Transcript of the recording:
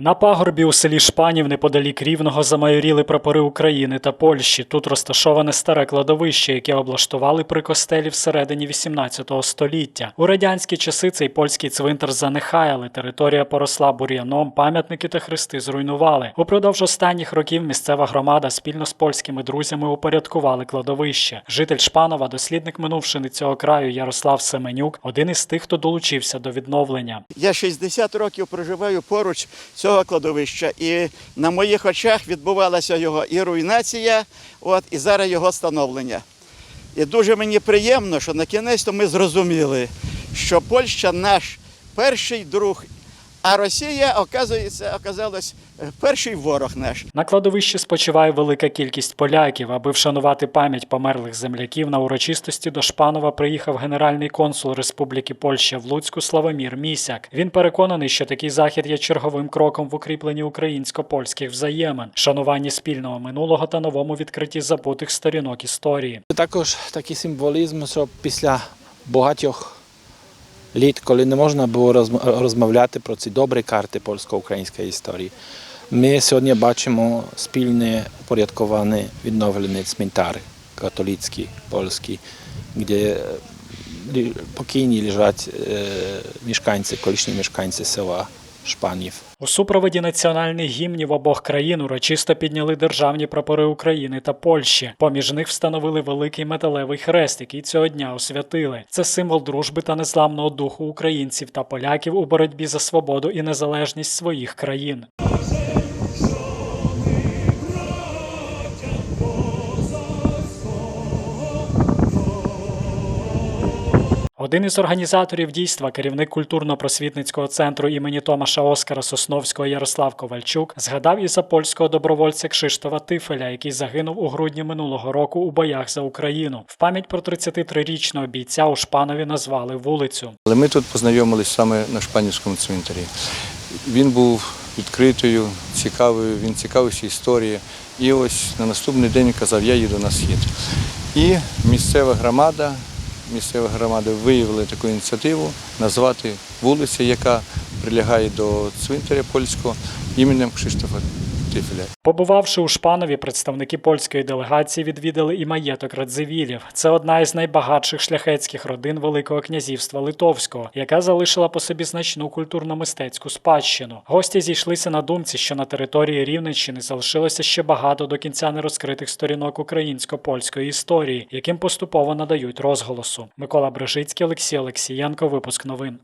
На пагорбі у селі Шпанів неподалік Рівного замайоріли прапори України та Польщі. Тут розташоване старе кладовище, яке облаштували при костелі всередині 18 століття. У радянські часи цей польський цвинтар занехаяли. Територія поросла бур'яном, пам'ятники та хрести зруйнували. Упродовж останніх років місцева громада спільно з польськими друзями упорядкували кладовище. Житель Шпанова, дослідник минувшини цього краю Ярослав Семенюк, один із тих, хто долучився до відновлення. Я 60 років проживаю поруч кладовища, і на моїх очах відбувалася його і руйнація, от, і зараз його становлення. І дуже мені приємно, що на кінець ми зрозуміли, що Польща наш перший друг, а Росія, оказується, оказалась е, перший ворог наш. На кладовищі спочиває велика кількість поляків. Аби вшанувати пам'ять померлих земляків, на урочистості до Шпанова приїхав генеральний консул Республіки Польща в Луцьку Славомір Місяк. Він переконаний, що такий захід є черговим кроком в укріпленні українсько-польських взаємин, шануванні спільного минулого та новому відкритті забутих сторінок історії. Також такий символізм, що після багатьох літ, коли не можна було розмовляти про ці добрі карти польсько-української історії, ми сьогодні бачимо спільне порядковане відновлений цмінтар католицький, польський, де е, покійні лежать е, мешканці, колишні мешканці села Шпанів. У супроводі національних гімнів обох країн урочисто підняли державні прапори України та Польщі. Поміж них встановили великий металевий хрест, який цього дня освятили. Це символ дружби та незламного духу українців та поляків у боротьбі за свободу і незалежність своїх країн. Один із організаторів дійства, керівник культурно-просвітницького центру імені Томаша Оскара Сосновського Ярослав Ковальчук, згадав і за польського добровольця Кшиштофа Тифеля, який загинув у грудні минулого року у боях за Україну. В пам'ять про 33-річного бійця у Шпанові назвали вулицю. Але ми тут познайомились саме на Шпанівському цвинтарі. Він був відкритою, цікавою, він цікавився історією. І ось на наступний день казав, я їду на схід. І місцева громада, місцева громада виявили таку ініціативу назвати вулицю, яка прилягає до цвинтаря польського іменем Кшиштофа Тифеля. Побувавши у Шпанові, представники польської делегації відвідали і маєток Радзивілів. Це одна із найбагатших шляхетських родин Великого князівства Литовського, яка залишила по собі значну культурно-мистецьку спадщину. Гості зійшлися на думці, що на території Рівненщини залишилося ще багато до кінця нерозкритих сторінок українсько-польської історії, яким поступово надають розголосу. Микола Брижицький, Олексій Олексієнко. Випуск новин.